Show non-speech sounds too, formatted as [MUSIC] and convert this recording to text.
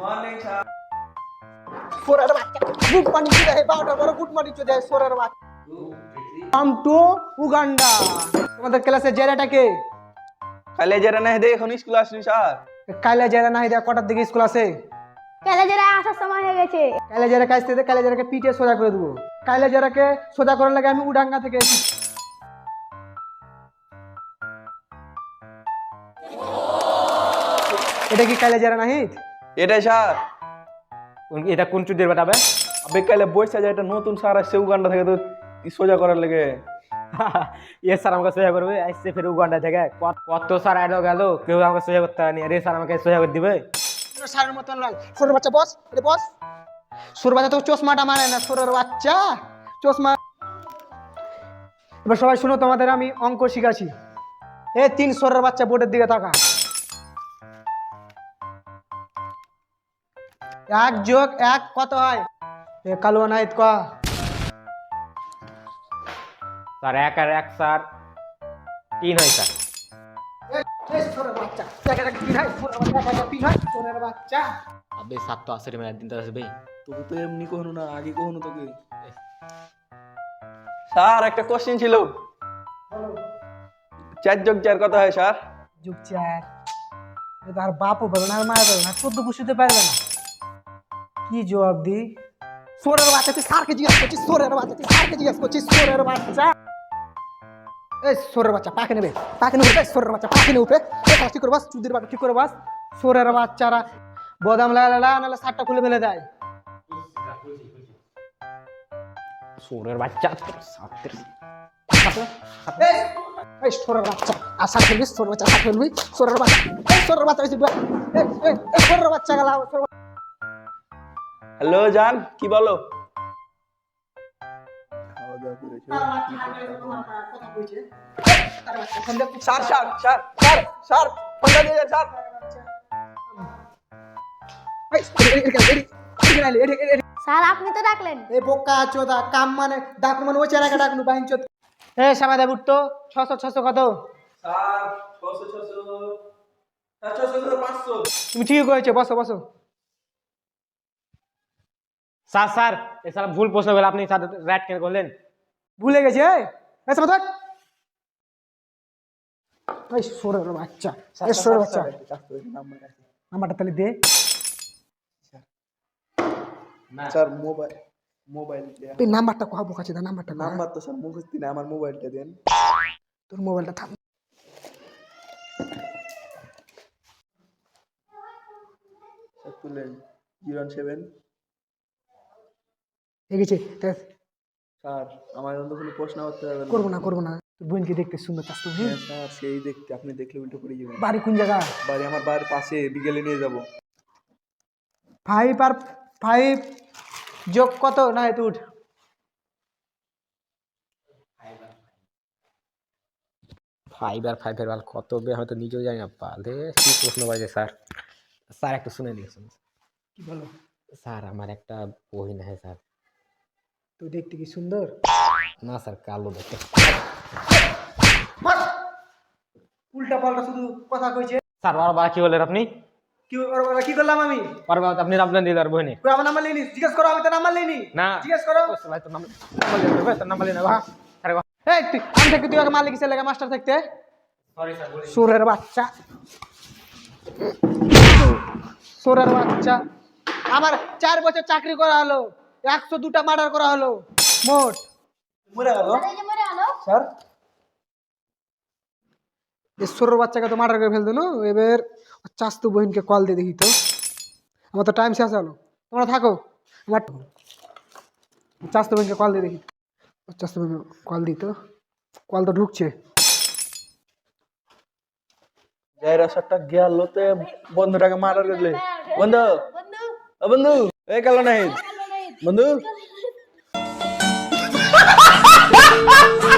Morning sir সোরার বাচ্চা। Good morning হে বারোটার পরে গুড মর্নিং যায় সোরার বাচ্চা। কাম টু উগান্ডা তোমাদের ক্লাসে জেরাটা কে? কালে যারা না দে এখন স্কুল আসনি স্যার কাইলে জেরা নাই দেখ কটার দিকে স্কুল আছে? কেলে যারা আসার সময় হয়ে গেছে। কাইলে জেরা কাছ থেকে কাইলে জেরাকে পিঠে সোজা করে দেবো। কাইলে জেরাকে সোজা করার লাগে আমি উডাঙ্গা থেকে এসেছি। এটা কি কাইলে জেরা নাহিত এটাই স্যার। এটা কোন চুদির বেটাবে আবে কালে বইসা যায় এটা নতুন স্যার আসছে উগান্ডা থেকে তো সোজা করার লেগে। [LAUGHS] ইয়ে স্যার আমাকে সোজা করবে আসছে ফের উগান্ডা থেকে। কত- কত স্যার আইডো গেল কেউ আমাকে সোজা করতে পারেনি। আরে স্যার আমাকে সোজা করে দিবে। সারের মতন নয়। সোরের বাচ্চা বস এটা বস। সোর বাচ্চা তো চশমাটা মানে না সোরের বাচ্চা। চশমা এবার সবাই শুনো তোমাদের আমি অঙ্ক শিখাচ্ছি। এ তিন সোরের বাচ্চা বোর্ডের দিকে তাকা এক যোগ এক কত হয়? এ কালুয়া নাইত ক। স্যার এক আর এক স্যার। তিন হয় স্যার। হয়? হয়? আবে সাত তো আসরে মেলা দিন তো আসবে তোকে তো এমনি কখনো না আগে কখনো তোকে। স্যার একটা কোশ্চেন ছিল। চার যোগ চার কত হয় স্যার? যুগ চার। তার বাপও পাবে না আর মায়ের পাবে না চোদ্দ পুষিতে পারবে না। কি জবাব দি সোরের বাচ্চা তুই স্যারকে জিজ্ঞেস করছিস সোরের বাচ্চা তুই স্যারকে জিজ্ঞেস করছিস সোরের বাচ্চা। এই সোরের বাচ্চা পাকে নেবে পাকে নেবে এই সোরের বাচ্চা পাকে নেবে এই কাজ ঠিক করে বাস? চুদির বাচ্চা ঠিক করে বাস? সোরের বাচ্চারা বদাম লাগা লাগা নাহলে সারটা খুলে ফেলে দেয়। সোরের বাচ্চা সাতের এই, সোরের বাচ্চা আর সার ফেলবি সোরের বাচ্চা সার ফেলবি সোরের বাচ্চা এই সোরের বাচ্চা এই, এই, এই সোরের বাচ্চা গেলা সোরের হ্যালো জান কি বলো? Sir sir sir sir sir ফোনটা দিয়ে স্যার। স্যার আপনি তো ডাকলেন। এই বোকা চোদা কাম মানে ডাকু মানে ওই চেনাকে ডাকনু বাইন চোদ। এ সামাদা বুট্টো ছশো ছশো কত? স্যার ছশো ছশো। তুমি ঠিক করেছ বসো বসো। স্যার স্যার এ স্যার ভুল প্রশ্ন করলে আপনি স্যার রাইট কেন করলেন। ভুলে গেছে এই। বাচ্চা এই সোরের বাচ্চা। নাম্বারটা তাহলে দে। স্যার মোবাইল মোবাইল এই নাম্বারটা কহ বোকা চোদা নাম্বারটা নাম্বার তো স্যার মুখস্থ না আমার মোবাইলটা দেন। তোর মোবাইলটা থাম। স্যার তুলেন জিরো সেভেন। হয়ে গেছে স্যার আমার অন্য কোনো প্রশ্ন করতে হবে করব না করব না। তোর বোনকে দেখতে সুন্দর চাস তো হ্যাঁ, স্যার সেই দেখতে আপনি দেখলে উল্টো পড়ে যাবেন। বাড়ি কোন জায়গা? বাড়ি আমার বাড়ির পাশে বিকেলে নিয়ে যাব। ফাইভ আর ফাইভ যোগ কত? না তুই উঠ। ফাইভ আর ফাইভ এর বাল কত বে হয়তো নিজেও জানি না। পালে কি প্রশ্ন করেছে স্যার? স্যার একটু শুনে দিয়েছেন কি বলো? স্যার আমার একটা বই না হ্যাঁ স্যার। তুই দেখতে কি সুন্দর? না স্যার কালো দেখতে। উল্টা পাল্টা শুধু কথা কইছে। স্যার বারবার কি বললেন আপনি? কি ওর- ওরা কি করলাম আমি? বারবার আপনি আপনার দিদার বই নেই তুই আমার নাম্বার লিনিস জিজ্ঞেস করো আমি তো নাম্বার লিনি না। জিজ্ঞেস করো। ভাই তোর নাম ভাই তোর নাম্বার লিখে ভাই আরে বাহ। এই তুই আমি থাকতে তুই আগে মালিক ছেলে মাস্টার থাকতে। সরি স্যার বলি সুরের বাচ্চা। সুরের বাচ্চা। আমার চার বছর চাকরি করা হলো। একশো দুটা মার্ডার করা হলো। মোট। মরে গেল। এই যে স্যার ঈশ্বরের বাচ্চাকে তো মার্ডার করে ফেলতো না। এবার চাস্তু বহিনকে কল দিয়ে দেখি তো। আমার তো টাইম শেষ হলো। তোমরা থাকো। আমার চাস্তু বহিনকে কল দিয়ে দেখি। চাস্তু বহিন কল দিই তো। কল তো ঢুকছে। যাইরা স্যারটা গেল লোতে বন্ধুটাকে মার্ডার করলে বন্ধু। বন্ধু। এই কালো নাই বন্ধু। [LAUGHS]